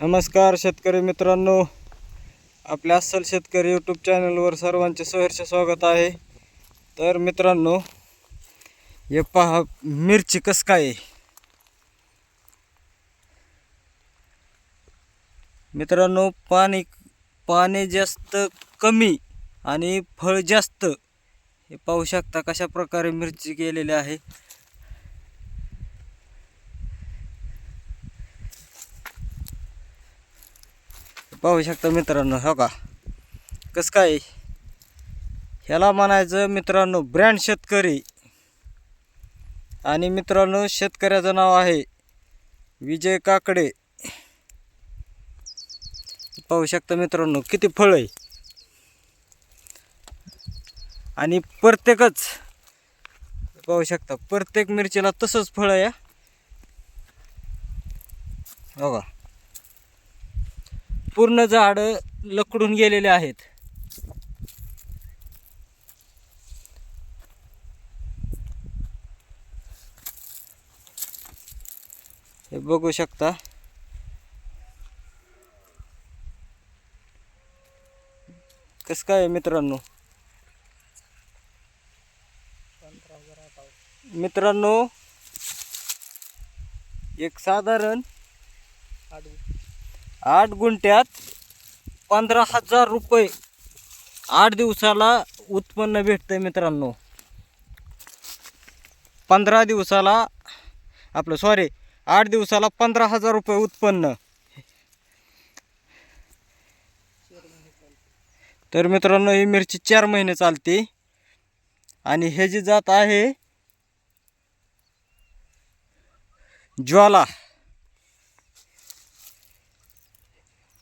नमस्कार शेतकरी मित्रांनो. आपल्या अस्सल शेतकरी यूट्यूब चॅनलवर सर्वांचे सहर्ष स्वागत आहे. तर मित्रांनो हे पहा मिरची कस काय मित्रांनो पाणी पाणी जास्त कमी आणि फळ जास्त. हे पाहू शकता कशा प्रकारे मिरची केलेली आहे. पाहू शकता मित्रांनो हो का? कसं काय? ह्याला म्हणायचं मित्रांनो ब्रँड शेतकरी. आणि मित्रांनो शेतकऱ्याचं नाव आहे विजय काकडे. पाहू शकता मित्रांनो किती फळ आहे. आणि प्रत्येकच पाहू शकता प्रत्येक मिरचीला तसंच फळ आहे हो. का? पूर्ण झाड लकडून गेलेले आहेत. हे बघू शकता. कस काय मित्रांनो? मित्रांनो एक साधारण आठ गुंठ्यात पंधरा हजार रुपये आठ दिवसाला उत्पन्न भेटतं मित्रांनो. पंधरा दिवसाला आपलं सॉरी आठ दिवसाला पंधरा हजार रुपये उत्पन्न. तर मित्रांनो ही मिरची चार महिने चालते. आणि हे जी जात आहे ज्वाला.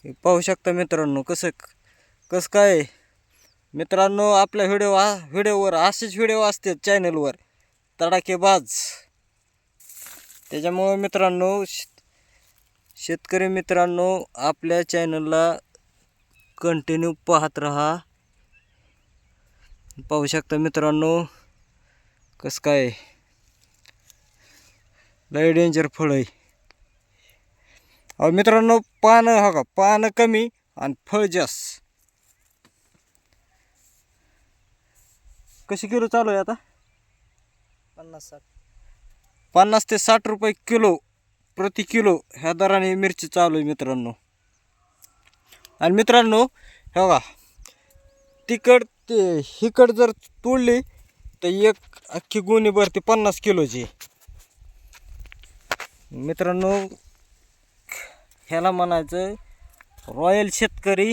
हे पाहू शकता मित्रांनो कसं कसं काय मित्रांनो आपल्या व्हिडिओ व्हिडिओवर असेच व्हिडिओ असतात चॅनलवर. तडाखेबाज. त्याच्यामुळं मित्रांनो शेतकरी मित्रांनो आपल्या चॅनलला कंटिन्यू पाहत राहा. पाहू शकता मित्रांनो कसं काय लय डेंजर फळ आहे. अहो मित्रांनो पानं हो का पानं कमी आणि फळ जास्त. कशी किलो चालू आहे आता? पन्नास साठ. पन्नास ते साठ रुपये किलो प्रति किलो ह्या दराने मिरची चालू आहे मित्रांनो. आणि मित्रांनो हे बघा तिकड ते हिकड जर तोडली तर एक अख्खी गुणी भरते पन्नास किलोची. मित्रांनो ह्याला म्हणायचं रॉयल शेतकरी.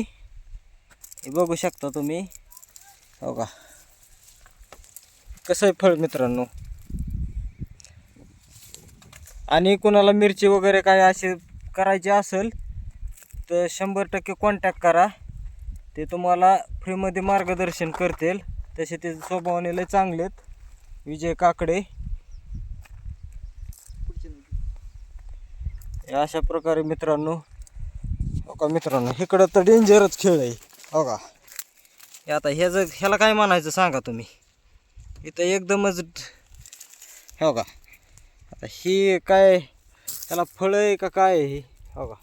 हे बघू शकता तुम्ही. हो का? कसं आहे फळ मित्रांनो? आणि कोणाला मिरची वगैरे काय असे करायची असेल तर शंभर टक्के कॉन्टॅक्ट करा. ते तुम्हाला फ्रीमध्ये मार्गदर्शन करतील. तसे ते स्वभावाने लय चांगले आहेत. विजय काकडे. या अशा प्रकारे मित्रांनो हो का मित्रांनो इकडं तर डेंजरच खेळ आहे हो का? आता हे जर ह्याला काय म्हणायचं सांगा तुम्ही? इथं एकदमच हो का? आता ही काय त्याला फळ आहे का काय आहे ही? हो का?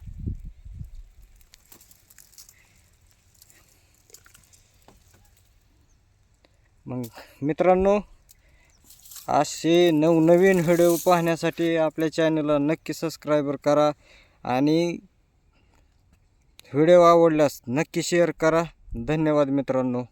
मग मित्रांनो असे नवनवीन व्हिडिओ पाहण्यासाठी आपल्या चॅनलला नक्की सबस्क्रायबर करा आणि व्हिडिओ आवडल्यास नक्की शेअर करा. धन्यवाद मित्रांनो.